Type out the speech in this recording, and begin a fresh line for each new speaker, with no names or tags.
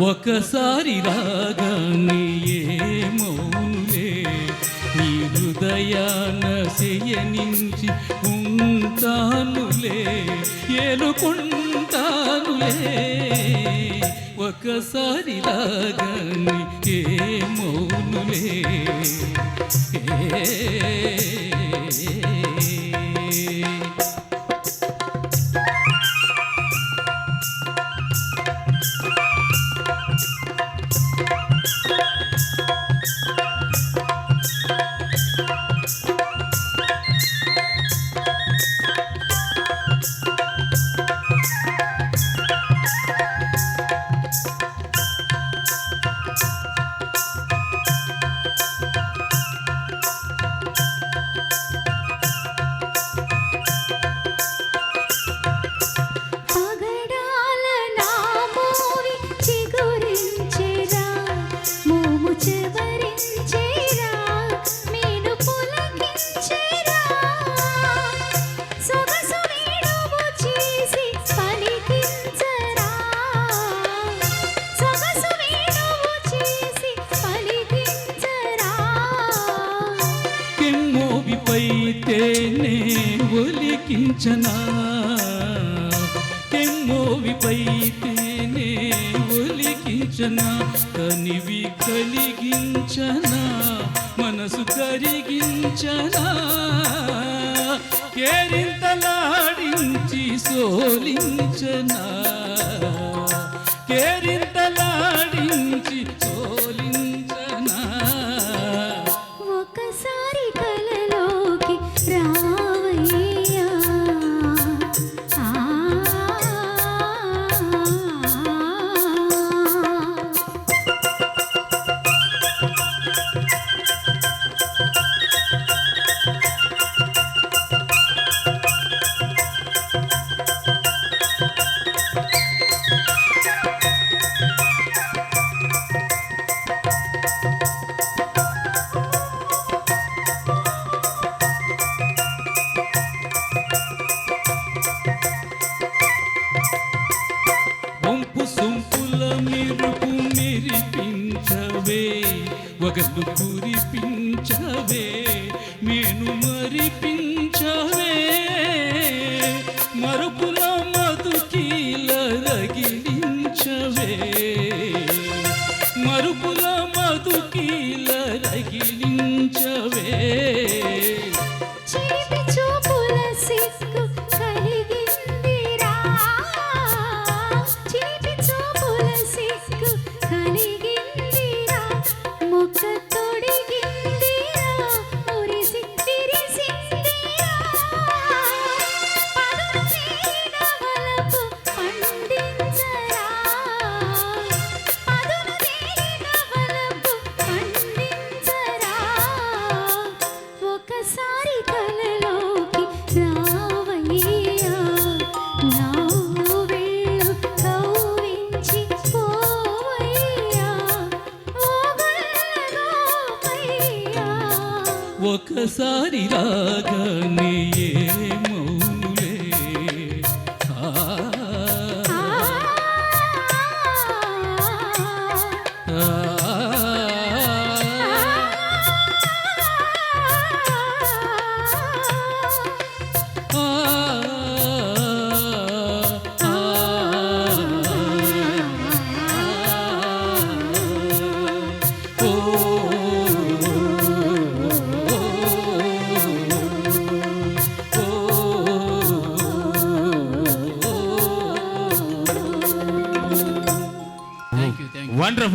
ఒకసారి రాగానే ఏమౌనులే నీ హృదయాన శయనించి ఉంటానులే ఏలుకుంటానులే. ఒకసారి రాగానే ఏమౌనులే ఏ
Thank
you. తేనే ఒలికించనా? కెమ్మోవిపైతేనే ఒలికించనా? కనివి కలిగించనా? మనసు కరిగించనా? కేరింతలాడించి సోలించనా? కేరింతలాడించి సో ಶ್ರೀ నన్ను కురిపించవే నేను మరిపించవే. మరుపుల మధుకీల రగిలించవే. మరుపుల మధుకీల
ఒకసారి
రాగానే ఏమో Wonderful.